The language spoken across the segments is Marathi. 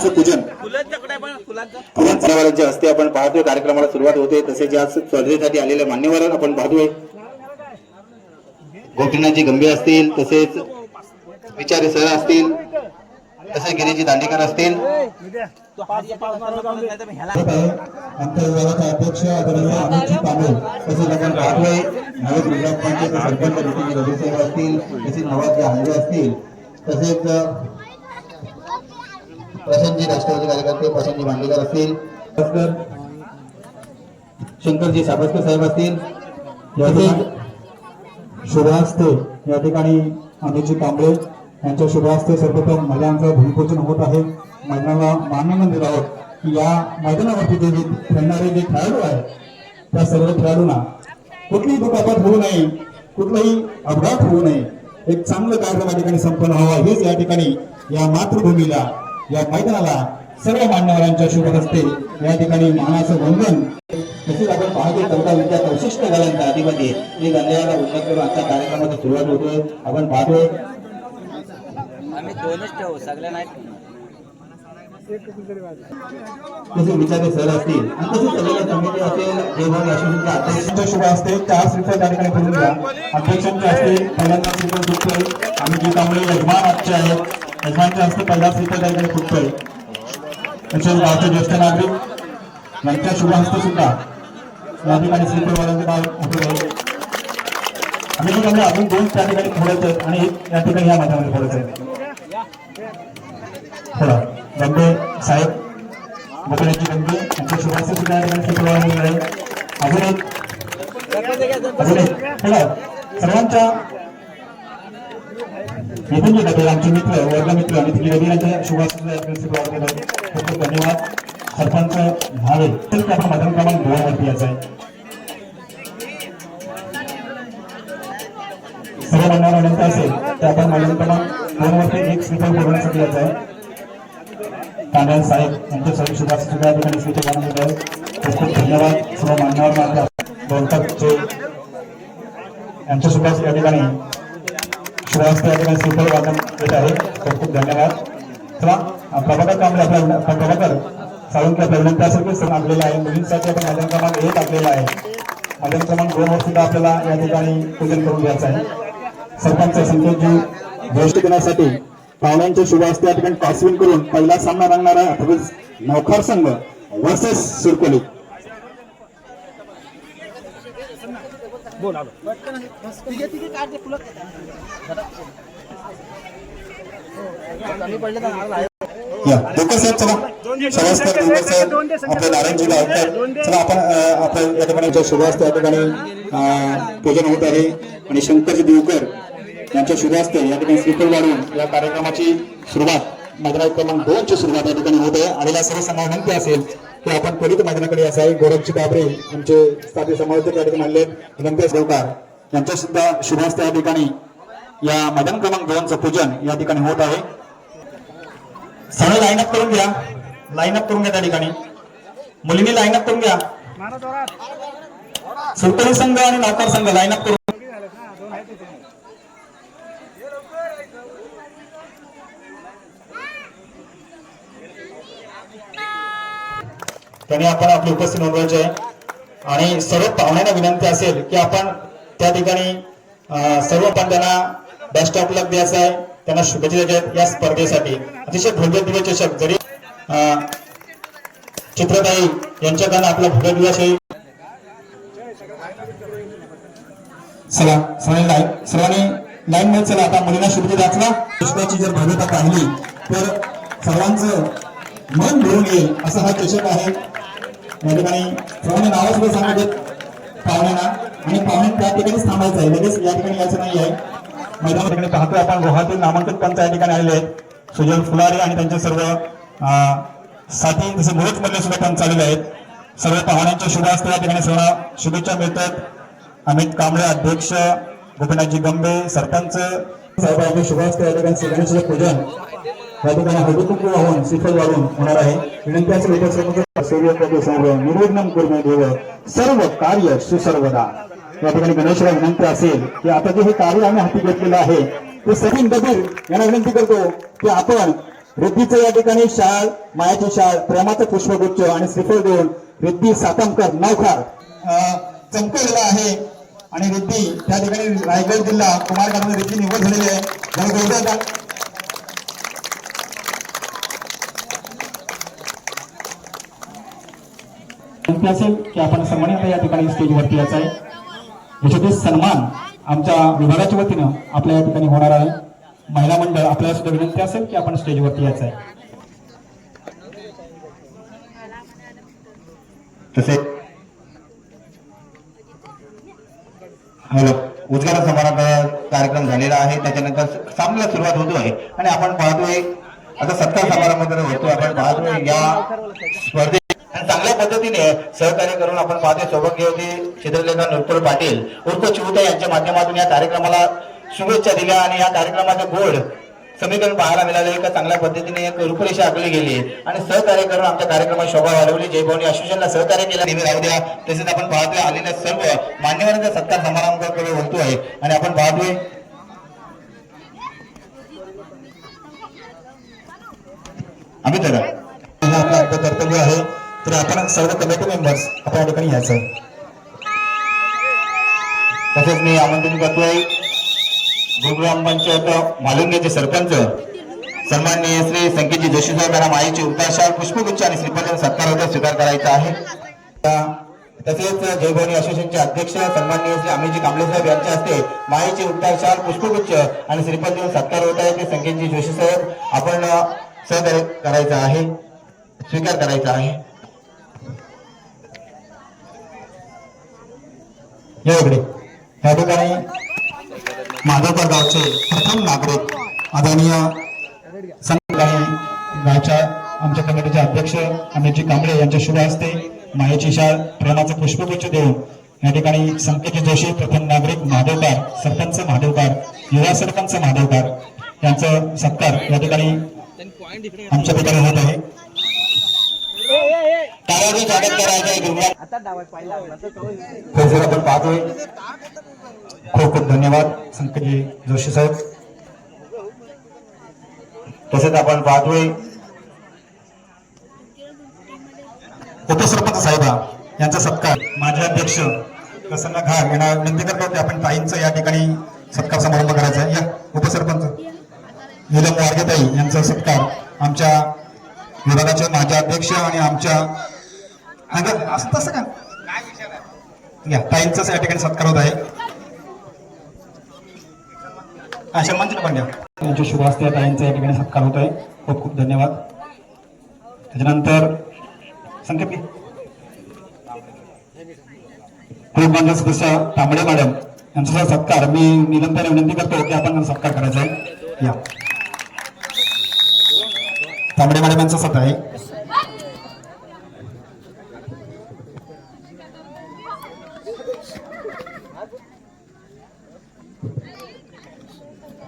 चं पूजन. फुलांचं आपण मान्यवरांच्या हस्ते आपण पाहतोय कार्यक्रमाला सुरुवात होते. तसेच या स्पर्धेसाठी आलेले मान्यवर आपण पाहतोय. गोपीनाथजी गंभीर असतील तसेच विचारे सर असतील तसेच गिरीजी दांडेकर तसेच आपण पाहतोय पंचायत सरपंच तसेच नवाजी हांडे असतील तसेच प्रशांतजी राष्ट्रवादी कार्यकर्ते प्रशांतजी भांडेकर असतील. शंकरजी साबस्कर साहेब असतील. शुभास्ते या ठिकाणी अमितजी कांबळे यांच्या शुभास्ते सर्वप्रथम महिलांचं भूमिपूजन होत आहे. महिलांना मान्यता देत आहोत की या मैदानावरती जे खेळणारे जे खेळाडू आहेत त्या सर्व खेळाडूंना कुठलीही दुखापत होऊ नये कुठलाही अपघात होऊ नये. एक चांगलं कार्यक्रम या ठिकाणी संपन्न व्हावा हेच या ठिकाणी या मातृभूमीला या मैदानाला सर्व मान्यवरांच्या शुभ हस्ते या ठिकाणी मानाचं वंदन. तसेच आपण पाहतो चौदा विद्यार्थी विशिष्ट घरांच्या अधिपती हे गंधेवाला उल्लेख करून आजच्या कार्यक्रमाची सुरुवात होतोय आपण पाहतोय. आम्ही दोनच ठेवू सगळ्या नाही तसे विचारे सर असतील आणि तसेच सगळ्या समिती असेल जेवण अश्विनीच्या अध्यक्षांच्या शुभ असते चार श्रीफळ त्या ठिकाणी करून द्या अध्यक्षांच्या हस्ते पहिल्यांदा श्रीफळ आम्ही जी कांबळे यजमान आजचे आहेत. यजमानच्या हस्ते पहिलाच श्रीफळ त्या फुटतोय. तसेच गावचे ज्येष्ठ नागरिक यांच्या शुभहस्ते सुद्धा. या ठिकाणी श्रीफळ नाव उभे आहे आणि मग कांबळे अजून दोन त्या ठिकाणी फोडत आहेत आणि एक या ठिकाणी या मैदानामध्ये फोडत आहेत थोडा गंभे साहेब गोपीनाथजी गंभे यांच्या शुभास्ते सुद्धा या ठिकाणी श्रीफळ वाढवलेलं आहे अजून एक. अजून एक. सर्वांच्या नितीनजी डबे आमचे मित्र वर्गमित्र आणि तिघी रवी यांच्या शुभास्ते खूप खूप धन्यवाद. सरपंच भावे तर आपण मतदान क्रमांक दोन वरती यायचं आहे. सर्व मान्यवर विनंती असेल तर आपण मतदान क्रमांक दोन वरती एक स्वीकार बोलवण्यासाठी याचा आहे. कांद्याल साहेब यांच्या सर्व शुभास्ते सुद्धा या ठिकाणी स्वीचे बनवलेले आहे खूप खूप धन्यवाद. सर्व मान्यवर बोलतात जे यांच्या सुद्धा या ठिकाणी शुभास्ते ठिकाणी श्रीफळ वादन येत आहे. खूप खूप धन्यवाद. चला प्रभाकर कांबळे आपल्या प्रभाकर साळुंके आपल्या विनंती असेल की सण आलेला आहे. मुलींसाठी आपण मैदान क्रमांक एक आपलेला आहे. मैदान क्रमांक दोन वर सुद्धा आपल्याला या ठिकाणी पूजन करून घ्यायचं आहे. सरपंच संतोषजी ज्येष्ठ दिनासाठी पाहुण्यांच्या शुभ हस्ते या ठिकाणी पासविन करून पहिला सामना रंगणारा नौखार संघ वर्सेस सुरकोली. ठिकाणी जो शुभ हस्ते या ठिकाणी अं, पूजन होत आहे. आणि शंकरजी देवकर यांच्या शुभ हस्ते या ठिकाणी श्रीफळ वाढवून या कार्यक्रमाची सुरुवात मैदानात क्रमांक दोन ची सुरुवात या ठिकाणी होत आहे. आणि या सर्व विनंती असेल की आपण त्वरित मैदानाकडे असावे गोरखजी बाबरे आमचे स्थापित समालोचक या ठिकाणी आणले विनंती देवकार यांच्या सुद्धा शुभ हस्ते या ठिकाणी. या मैदान क्रमांक दोनचं पूजन या ठिकाणी होत आहे. सगळं लाईन अप करून घ्या. लाईन अप करून घ्या त्या ठिकाणी. मुलींनी लाईन अप करून घ्या. सुलतानी संघ आणि नौकर संघ लाईन अप करून त्यांनी आपण आपली उपस्थिती नोंदवायची आहे. आणि सर्व पाहुण्यांना विनंती असेल की आपण त्या ठिकाणी सर्व पण त्यांना बेस्ट ऑफ लक द्यायचं आहे. त्यांना शुभेच्छा द्यायच्या या स्पर्धेसाठी. अतिशय भव्य दिव्य जरी चित्रताई यांच्याकडनं आपला भव्य दिव्य चला सर्वांनी लाईन सर्वांनी लाईन मध्ये चला. आता मुलींना शुभेच्छा द्यायचा पुष्पाची जर भव्यता पाहिली तर सर्वांचं मन भरून येईल असा हा चषक आहे. या ठिकाणी सर्वांनी नावं सुद्धा सांगत पाहुण्यांना. आणि पाहुणे त्या ठिकाणीच थांबायचं आहे. लगेच या ठिकाणी यायचं नाही आहे मैदाना ठिकाणी पाहतोय आपण. गोहातील नामांकित पंच या ठिकाणी आलेले आहेत. सुजन फुलारे आणि त्यांचे सर्व अं, साथी जसे मुळेच मधले सुद्धा पंच आलेले आहेत. सर्व पाहुण्यांच्या शुभ असते या ठिकाणी सर्व शुभेच्छा मिळतात. अमित कांबळे अध्यक्ष गोपीनाथजी गंभे सरपंच. साहेबांचे शुभ असते या ठिकाणी गणेश पूजन. या ठिकाणी हळदी वाहून श्रीफळ वाढून होणार आहे. विनंती असेल इतर सर्व सर्व निर्विघ्न देव सर्व कार्य सुसर्वदा. या ठिकाणी गणेशला विनंती असेल की आता जे हे कार्य आम्ही हाती घेतलेलं आहे ते सचिन कबीर यांना विनंती करतो की आपण रिद्धीचं या ठिकाणी शाळ मायाची शाळ प्रेमाचं पुष्पगुच्छ आणि श्रीफळ देऊन रिद्धी सातमकर नवखार अं, आहे. आणि रिद्धी त्या ठिकाणी रायगड जिल्हा कुमारगडमध्ये रिद्धी निवड झालेली आहे जरा जोरदार टाळ- विनंती असेल की आपण सन्मानित या ठिकाणी स्टेजवरती यायचं आहे. याच्यातील सन्मान आमच्या विभागाच्या वतीनं आपल्या या ठिकाणी होणार आहे. महिला मंडळ आपल्याला सुद्धा विनंती असेल की आपण स्टेजवरती यायचं आहे. तसे हॅलो उद्घाटन समारंभ कार्यक्रम झालेला आहे. त्याच्यानंतर सामन्याला सुरुवात होतो आहे आणि आपण पाहतोय आता सत्कार समारंभ होतो आपण पाहतोय या स्पर्धेत आणि चांगल्या पद्धतीने सहकार्य करून आपण पाहते सौभाग्य होते चित्रलेखा नुरपूर पाटील उर्फ चिवता यांच्या माध्यमातून या कार्यक्रमाला शुभेच्छा दिल्या आणि या कार्यक्रमाचे गोड समीकरण पाहायला मिळाले. एका चांगल्या पद्धतीने एक रूपरेषा आखली गेली. आणि सहकार्य करून आमच्या कार्यक्रमात शोभा वाढवली. जयभवनी असोसिएशनला सहकार्य केलं. नेहमी राहू द्या. तसेच आपण पाहतोय आलेल्या सर्व मान्यवरांचा सत्कार समारंभाकडे बोलतोय आणि आपण पाहतोय आम्ही हो, तर आपलं कर्तव्य आहे. तर आपण सर्व कमिटी मेंबर्स आपण या ठिकाणी यायचं तसेच मी आमंत्रित करतोय गुरुग्राम पंचायत मालुंगेचे सरपंच सन्माननीय श्री संकेतजी जोशी साहेब यांना माईचे उपचार पुष्पगुच्छ आणि श्रीपती सत्कार होता स्वीकार करायचा आहे. तसेच जयभवानी असोसिएशनचे अध्यक्ष सन्माननीय श्री अमितजी कांबळे साहेब यांच्या हस्ते माईचे उपचार पुष्पगुच्छ आणि श्रीपद देऊन सत्कार होत आहे ते संकेतजी जोशी साहेब आपण सहकार्य करायचं आहे स्वीकार करायचा आहे. या इकडे या ठिकाणी माधवकर गावचे प्रथम नागरिक आदरणीय गावच्या आमच्या कमिटीचे अध्यक्ष अमितजी कांबळे यांच्या शुभ हस्ते मायेची शाळ प्रेमाचं पुष्पगुच्छ देऊन या ठिकाणी संकेत जोशी प्रथम नागरिक महादेवकार सरपंच महादेवकार युवा सरपंच महादेवकार यांचं सत्कार या ठिकाणी आमच्या ठिकाणी होत आहे. करायचं आहे तसेच आपण पाहतोय. खूप खूप धन्यवाद संकेतजी जोशी साहेब. तसेच आपण पाहतोय उपसरपंच साहेबा यांचा सत्कार. माझे अध्यक्ष प्रसन्न घार यांना विनंती करतो की आपण ताईंचं या ठिकाणी सत्कार समारंभ करायचा आहे. या उपसरपंच. नीलम वारगेताई यांचा सत्कार आमच्या विभागाचे माझे अध्यक्ष आणि आमच्या अगं, असं तसं का? या ताईंचाच या ठिकाणी सत्कार होत आहे. हा शर्मांची पण द्या. त्यांच्या शुभ असते ताईंचा या ठिकाणी सत्कार होत आहे. खूप खूप धन्यवाद. त्याच्यानंतर संकेत घे. सदस्य तांबडे मॅडम यांचा सत्कार. मी निरंतर विनंती करतो की आपण सत्कार करायचा आहे. या. तांबडे मॅडम यांचा सत्कार आहे.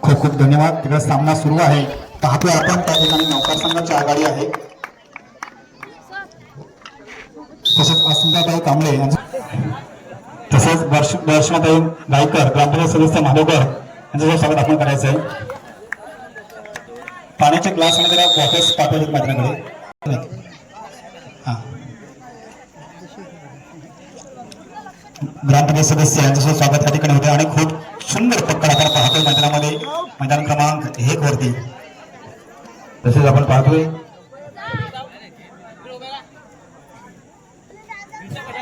खूप खूप धन्यवाद. तिकडे सामना सुरू आहे. पाहतोय आपण त्या ठिकाणी नौकार संघाची आघाडी आहे. तसेच अस्मिताताई कांबळे तसेच वर्ष दर्शनाताई गायकर ग्रामपंचायत सदस्य माधवकर यांचं स्वागत आपण करायचं आहे पाण्याचे ग्लास आणि त्याला बॉटल्स पाठवतात माझ्याकडे हा. ग्रामपंचायत सदस्य यांचं स्वागत या ठिकाणी होते आणि खूप सुंदर पक्कड आपण पाहतोय मैदानामध्ये. मैदान क्रमांक एक वरती. तसेच आपण पाहतोय.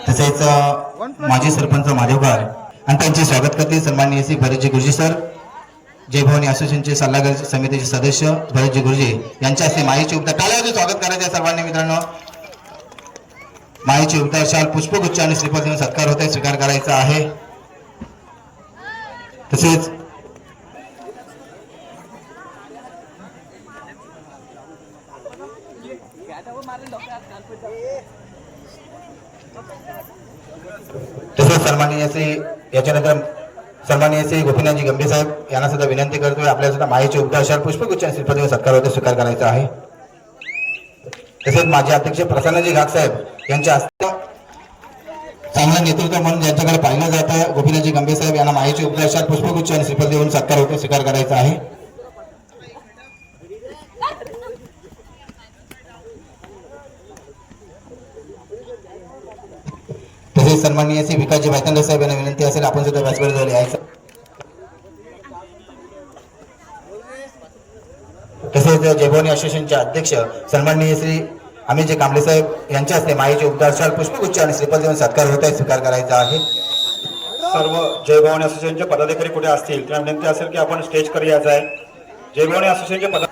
तसेच माजी सरपंच माधवकर आणि त्यांचे स्वागत करते सन्माननीय श्री भरतजी गुरुजी सर जय भवानी असोसिएशनचे सल्लागार समितीचे सदस्य भरतजी गुरुजी यांच्या हस्ते माहिती उपचार टाळ्याचे स्वागत करायचे सर्वांनी मित्रांनो. माईचे उपचार शाल पुष्पगुच्छ आणि श्रीपद देऊन सत्कार होते स्वीकार करायचा आहे. तसेच तसेच सन्माननीय श्री याच्यानंतर सन्माननीय श्री गोपीनाथजी गंभीर साहेब यांना सुद्धा विनंती करतोय आपल्याला सुद्धा माहिती उपचार पुष्पगुच्छ आणि श्रीपदी सत्कार होते स्वीकार करायचा आहे. तसेच माजी अध्यक्ष प्रसन्नजी घाट साहेब यांच्या हस्ते नेतृत्व म्हणून ज्यांच्याकडे पाहिलं जातं गोपीनाथजी गंभीर साहेब यांना माहिती उपदेशात पुष्पगुच्छ आणि श्रीफल देऊन सत्कार होतो स्वीकार करायचा आहे. तसेच सन्माननीय श्री विकासजी भायतंड साहेब यांना विनंती असेल आपण सुद्धा व्यासपीठ झाले आहे तसेच जयभवानी असोसिएशनचे अध्यक्ष सन्माननीय श्री अमितजी कांबळे साहेब यांच्या हस्ते माईचे उपदार पुष्पगुच्छ आणि श्रीफल देऊन सत्कार होत आहे स्वीकार करायचा आहे. सर्व जय भवानी असोसिएशनचे पदाधिकारी कुठे असतील? त्यांना विनंती असेल की आपण स्टेजवर यायचं आहे. जय भवानी असोसिएशनचे पदा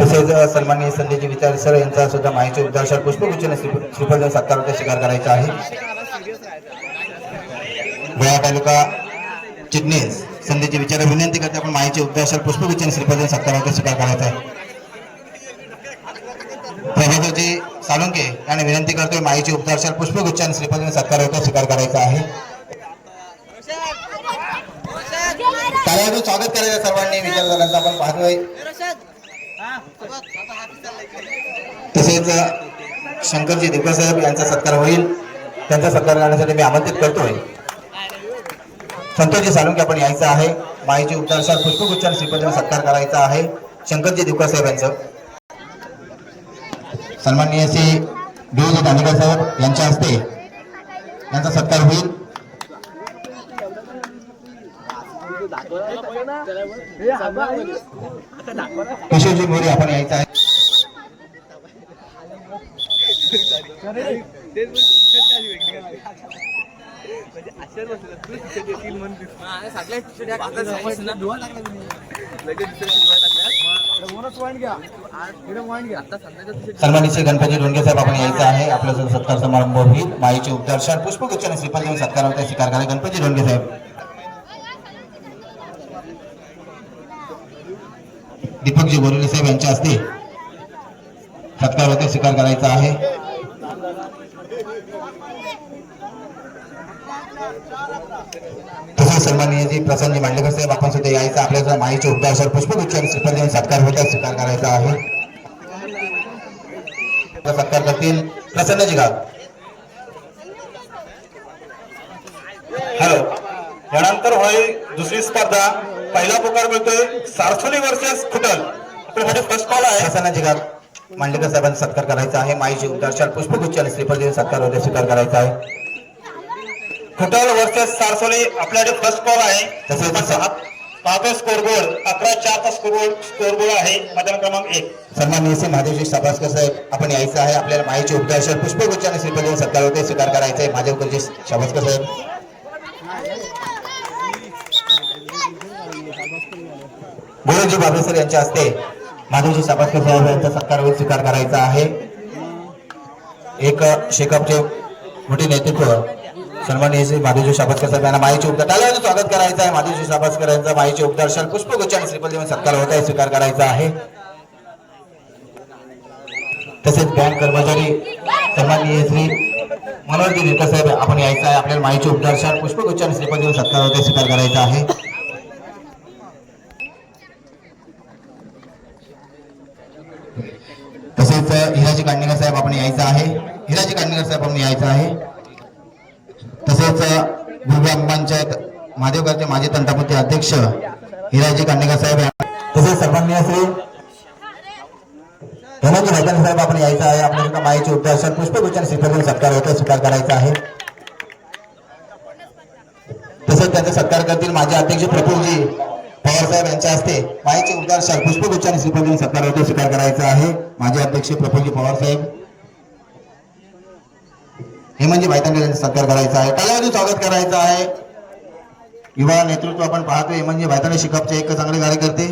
तसेच अ, सन्माननीय संजयजी विचार सर यांचा सुद्धा माहिती उपदार पुष्पगुच्छ आणि श्रीफल सत्कार होता करायचा आहे. गोवा तालुका चिटणीस संधीची विचार विनंती करते आपण माहिती उपदार पुष्पगुच्छ आणि श्रीफल सत्कार स्वीकार करायचा आहे. प्रभाकरजी साळुंके विनंती करतोय माहिती उपचार पुष्पगुच्छ आणि सत्कार होता स्वीकार करायचा आहे. कार्यालयातून स्वागत करायचं सर्वांनी. विचार आपण पाहतोय. तसेच शंकरजी दिग्गज साहेब यांचा सत्कार होईल. त्यांचा सत्कार करण्यासाठी मी आमंत्रित करतोय. संतोषजी साळुंके आपण यायचं आहे. माईचे उपचार पुष्पगुच्छान आणि सत्कार करायचा आहे. शंकरजी दिग्गज साहेब यांचं. सन्माननीय श्री देवजी दांडेकर साहेब यांच्या हस्ते यांचा सत्कार होईल. किशोरजी मोरे आपण यायचं आहे. सन्मानित गणपती डोंगे साहेब आपण यायचं आहे. आपला जो सत्कार समारंभ होईल माईचे उपदर्शन पुष्पगुच्छ आणि श्रीफल देऊन सत्कार होता स्वीकार करा गणपती डोंगे साहेब. दीपकजी बोरिले साहेब यांच्या हस्ते सत्कार स्वीकार करायचा आहे. तसेच सन्माननीय प्रसन्नजी मांडलेकर साहेब आपण सुद्धा यायचं आपल्याला माईचे उपचार पुष्पगुच्छ आणि श्रीफल देऊन सत्कार होता स्वीकार करायचा आहे. सत्कार करतील प्रसन्नजी गाव. हॅलो. यानंतर होईल दुसरी स्पर्धा. पहिला पुकार मिळतोय सारसोली वर्सेस खुटल. आपल्यासाठी फर्स्ट कॉल आहे. गाव मांडलेकर साहेबांचा सत्कार करायचा आहे. माईचे उपचार पुष्पगुच्छ आणि श्रीफल देऊन सत्कार होता स्वीकार करायचा आहे. खुटल वर्सेस सारसोली आपल्यासाठी फर्स्ट कॉल आहे. तसेच पाहत- पाहतोय स्कोरबोर्ड अकरा चारचा स्कोरबोर्ड स्कोरबोर्ड आहे. मैदान क्रमांक एक. सन्माननीय श्री महादेवजी शाबासकर साहेब आपण यायचं आहे. आपल्याला माईचे उपचार पुष्पगुच्छ आणि श्रीफल देऊन सत्कार होते स्वीकार करायचा आहे. शाबासकर साहेब. गुरुजी बाबेसर यांच्या हस्ते माधवजी साबासकर साहेब यांचा स्वीकार करायचा आहे. एक शेकअपचे मोठे नेतृत्व सन्माननीय श्री माधवजी शाबासकर साहेब यांना माईचे उपदार टाळ्याने स्वागत करायचं आहे. माधवजी शाबासकर यांचा माईचे उपचार पुष्पगुच्छ आणि श्रीफल देऊन सत्कार होत आहे स्वीकार करायचा आहे. तसेच बँक कर्मचारी सन्माननीय श्री मनोहरजी नेटकर साहेब आपण यायचं आहे. आपल्याला माईचे उपदर्शन पुष्पगुच्छ आणि श्रीफल देऊन सत्कार होते स्वीकार करायचा आहे. तसेच हिराजी कांडणेकर साहेब आपण यायचं आहे. हिराजी कांडणेकर साहेब आपण यायचं आहे. तसेच भुव्या पंचायत महादेवकरचे माजी तंटापती अध्यक्ष हिराजी कांडणेकर साहेब तसेच सर्वांनी असे धनंजय मैदान साहेब आपण यायचं आहे. आपल्या मायेचे माईचे उपचार पुष्पगुच्छ आणि सत्कार होतो स्वीकार करायचा आहे. तसेच त्यांचा सत्कार करतील माझे अध्यक्ष प्रफुलजी पवार साहेब यांच्या हस्ते माईचे उद्गार पुष्पगुच्छ आणि सत्कार होते स्वीकार करायचा आहे. माझे अध्यक्ष प्रफुलजी पवार साहेब हे म्हणजे भाईतांडे यांचा सत्कार करायचा आहे. टाळ्यावाजून स्वागत करायचं आहे. युवा नेतृत्व आपण पाहतो हे म्हणजे भाईतांडे शिकापचे एक चांगले कार्यकर्ते.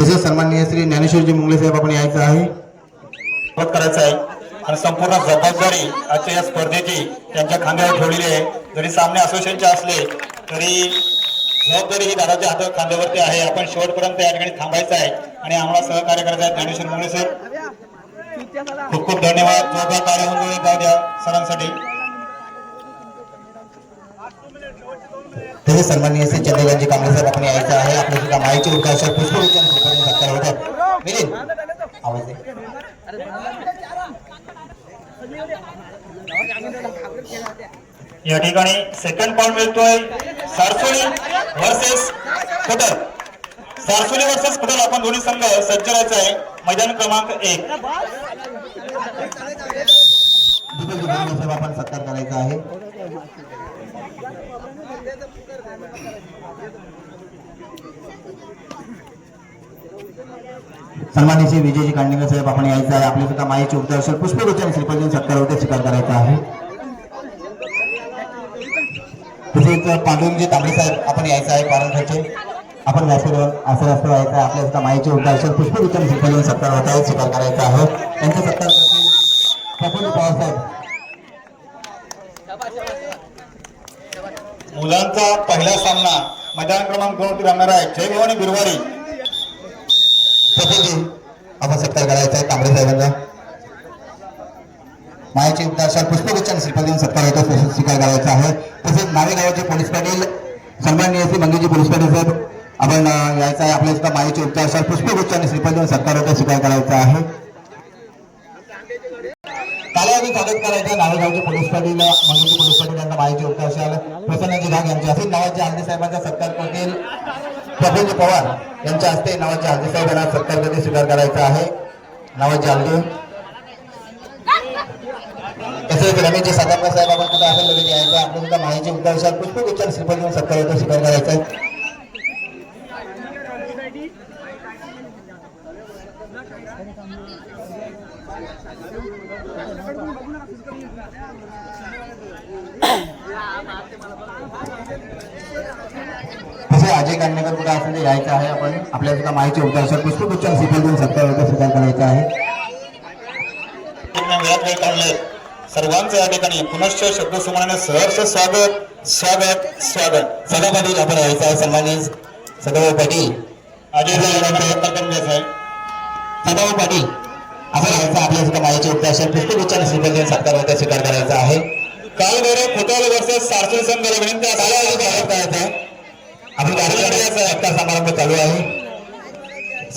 तसेच सन्माननीय श्री ज्ञानेश्वरजी मुंगले साहेब आपण यायचं आहे. स्वागत करायचं आहे. आणि संपूर्ण जबाबदारी आजच्या या स्पर्धेची त्यांच्या खांद्यावर ठेवलेली आहे. जरी सामने असोसिएशनचे असले तरी जबाबदारी ही दादाच्या हातात खांद्यावरती आहे आपण शेवटपर्यंत या ठिकाणी थांबायचं आहे. आणि आम्हाला सहकार्य करायचं आहे ज्ञानेश्वर मुंगळे सर. खूप खूप धन्यवाद. जोरदार टाळ्या होऊन जाऊ द्या सरांसाठी. तसेच सन्माननीय श्री चंद्रकांतजी कांबळे साहेब आपण यायचं आहे. आपल्या सुद्धा माईचे उपचार पुष्पविचार आणि श्रीफल सत्कार होतात मिलिंद. आवाज या ठिकाणी सेकंड पॉईंट मिळतोय. सारसोली वर्सेस खुटर. सारसोली वर्सेस खुटर आपण दोन्ही संघ सज्ज राहायचा आहे. मैदान क्रमांक एक. साहेब आपण सत्कार करायचा आहे सन्मानित श्री विजयजी कांडणीकर साहेब आपण यायचं आहे. आपले सुद्धा माईचे उपदर्शक पुष्पगोचन आणि सत्कार होते स्वीकार करायचा आहे. तसेच पांडुरंगजी तांबे साहेब आपण यायचं आहे पारंखचे आपण व्यासपीठावर असं असं व्हायचं आहे आपल्या सुद्धा माईचे पुष्पगुच्छ आणि श्रीपतीन सत्कार होत आहे स्वीकार करायचा आहे. त्यांचा सत्कार करतील प्रफुल्ल पवार साहेब. मुलांचा पहिला सामना मैदान क्रमांक दोन रंगणार आहे. जय भवानी गुरुवारी. प्रफुल्लजी आपण सत्कार करायचा आहे तांबडे साहेबांचा मायाचे उपदार पुष्पगुच्छ आणि सत्कार होता स्पेशल स्वीकार करायचा आहे. तसेच नावे गावाचे पोलीस पाटील सन्माननीय श्री मंगेजी पोलीस पाटील साहेब आपण यायचं आहे आपल्या सुद्धा मायाचे उपदार पुष्पगुच्छ आणि सत्कार होता स्वीकार करायचा आहे. कालावधी स्वागत करायचं नावेगावचे पोलीस पाटील मंगेजी पोलीस पाटील यांना माहिती उपदाशाल प्रसन्नजी घाग यांचे असेच नावाचे साहेबांचा सत्कार करतील. प्रफुल्ल पवार यांच्या हस्ते नावाचे हल्दी साहेब सत्कार स्वीकार करायचा आहे. नावाचे आलदे तसेच रमेशजी सातारकर साहेब आपण कुठे असेल लगेच यायचं आपण सुद्धा माहिती उपदाशाल पुष्पगुच्छ आणि श्रीपती देऊन सत्कार होते स्वीकार करायचा आहे. अजय कांडेकर कुठे असेल ते यायचं आहे आपण आपल्याला सुद्धा माहिती उपदाशाल पुष्पगुच्छ आणि श्रीपती देऊन सत्कार होते स्वीकार करायचा आहे. सर्वांचं या ठिकाणी पुनश्च शब्द सहर्ष स्वागत स्वागत स्वागत. सदा पाटील आपण यायचं आहे सन्मानित सदाभाऊ पाटील. अजय साहेबांना करून घ्यायचा आहे. सदाभाऊ पाटील आपण यायचं आपल्या सुद्धा माहिती उपदाशाल पुस्तक उच्चार श्रीपती देऊन सत्कार होते स्वीकार करायचा आहे. काल बरे खोटाल वर्सेस सारसूल संघ विनंती झाला आहे, स्वागत करायचं आहे. आपण कार्यक्रमाचा सत्कार समारंभ चालू आहे.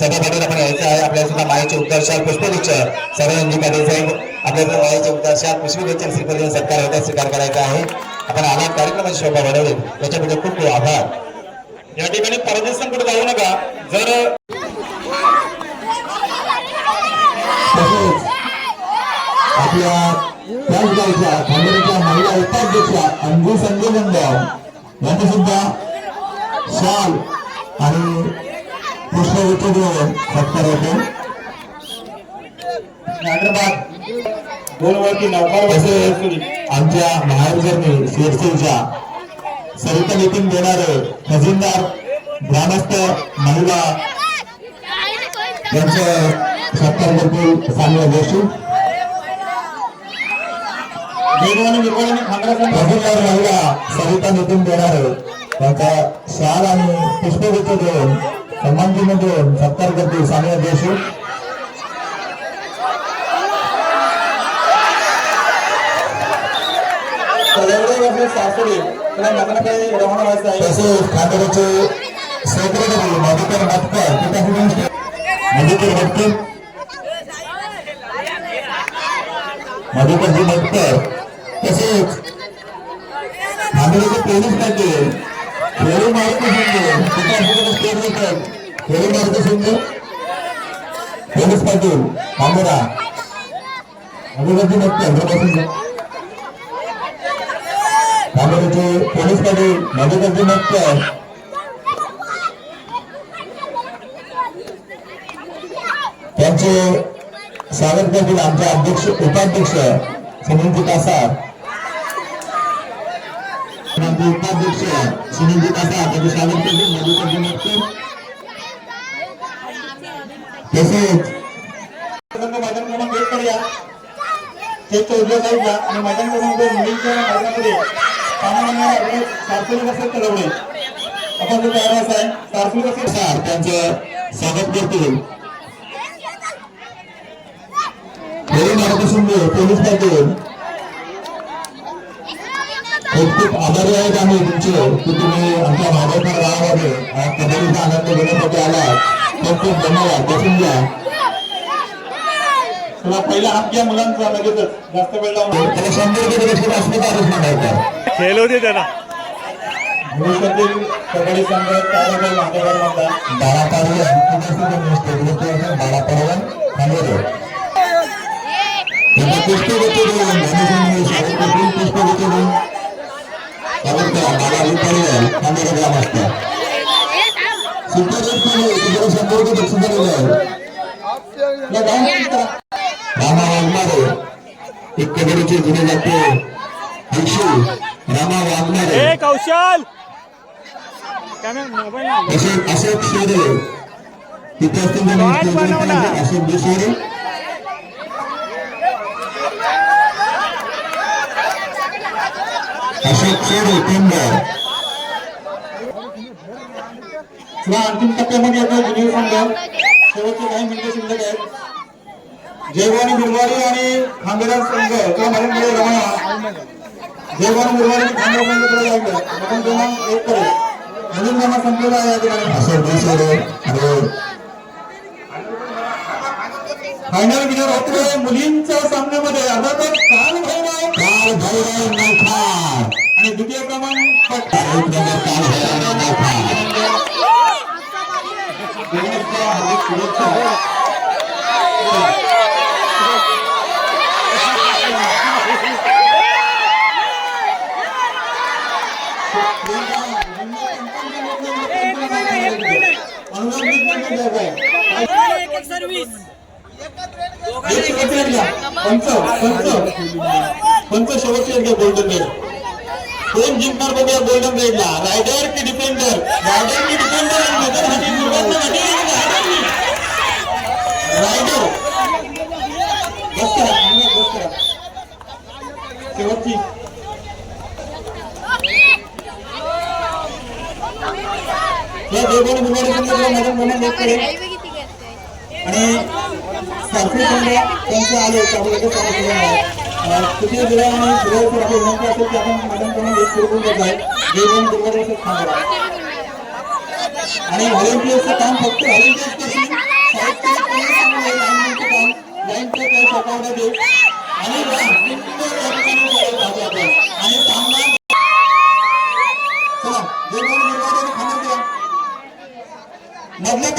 सदा पाटील आपण यायचं आहे. आपल्या सुद्धा माहिती उपदर्शाल पुष्पगुच्छ सदानंदजी पाटील साहेब आपल्याकडे सुद्धा माहिती उपदर्शाल पुष्पगुच्छ आणि श्रीपती सत्कार होता स्वीकार करायचा आहे. आपण अनेक कार्यक्रमाची शोभा वाढवली. त्याच्याबद्दल खूप खूप आभार. या ठिकाणी परदेश कुठे जाऊ नका. जर आपल्या त्याच गावच्या खांडेरीच्या महिला उपाध्यक्षा अंजू संजय गंगाव यांनी सुद्धा शाल आणि कृष्ण देऊन सत्कार होते. हैदराबाद दोन वरती नौकार तसेच आमच्या महाराजांनी शिरसीच्या सरिता नितीन देणारे खजिनदार ग्रामस्थ महिला यांचं सत्कार जोशी खांडरा संघ खजिनदार महिला सरिता नितीन देणारे त्यांचा शाल आणि पुष्पगुच्छ देऊन सन्मानचिन्ह देऊन सत्कार करतील जोशी सासरी तुला लग्नाकडे रवाना व्हायचं आहे तसेच खांदेराचे सेक्रेटरी मधुकर मटकर मधुकर मटकर मधुकरजी मटकर तसेच खांदेराचे police Patil Khelu Maruti Singh पिठापुरुष state wicket Khelu Maruti Singh police Patil Khandera Madhukarji Matkar जय पोलीस पाटील मधुकरजी मटकर त्यांचे स्वागत करतील आमचे अध्यक्ष उपाध्यक्ष सुनीलजी कासार. आमचे उपाध्यक्ष सुनीलजी कासार त्यांचे स्वागत करतील मधुकरजी मटकर तसेच संघ मैदान क्रमांक एक कडे साईडला आणि मैदान क्रमांक मैदानाकडे सामान्य सारसोली बसेल कळवणे आपण तयार आहे सारसोली बसेल कासार स्वागत करतील पोलीस पाटील खूप खूप आभारी आहेत आम्ही तुमचे की तुम्ही आमच्या महाराष्ट्र गावामध्ये हा कबड्डीचा आनंद घेण्यासाठी आला खूप खूप धन्यवाद. बसून घ्या. चला पहिला हात घ्या मुलांचा लगेचच जास्त वेळ लावून त्याला शंभर रुपये बक्षीस असलं तरच म्हणायचं खेळ होते त्याला भविष्यातील कबड्डी संघ ताराबाई मांडेकर म्हणतात बारा पाडवे बारा पाडवन खांदेकर त्यांना पुष्प देते दोन धनेश्वर शाळेत पाटील पुष्प देते दोन आवडतं मला विचारलं खांदेकर ग्राम असतं सुपर एक केले तिकडे शंभर रुपये बक्षीस दिलेलं आहे या गावात करा. रामा वाघमारे एक कबड्डीचे जुने जाते ऐशी रामा वाघमारे ए कौशल मोबाईल अशोक अशोक शेरे तिथे असतील त्यांनी Bond स्टेजवर बनवला. पाहिजे. अशोक जे शेरे अशोक शेरे टेंबर चला अंतिम टप्प्यामध्ये आता ज्युनियर संघ शेवटचे काही मिनिटं शिल्लक आहेत जयवाणी गुरुवारी आणि खांबेराज संघ किंवा मरणकडे रमणा जयवाणी गुरुवारी खांबेराज संघकडे लागलं क्रमांक एक कडे. त्यांना संपलेला आहे या ठिकाणी. आणि फायनल विनर होते. मुलींच्या सामन्यामध्ये अर्थातच काल भैरव. काल भैरव आणि द्वितीय क्रमांक हार्दिक शुभेच्छा. पंच पंच गोल्डन रेड कोण जिंकणार बघूया गोल्डन रेडला रायडर की डिफेंडर रायडर की डिफेंडर रायडर शेवटची या दोघांनी मुलांनी मॅडम म्हणून सारखे त्यांचे आले त्यामुळे लगेच त्यांना आणि जिल्ह्याची आपली विनंती असेल की आपण मॅडमकडून एक सुरू आहे जे दोन दुर्गादासच आणि व्हॉलेंटियर्सचं काम फक्त व्हॉलेंटियर्स काम लाईनचं काय स्वतःवर आणि आणि चला जे खाणार द्या मधल्या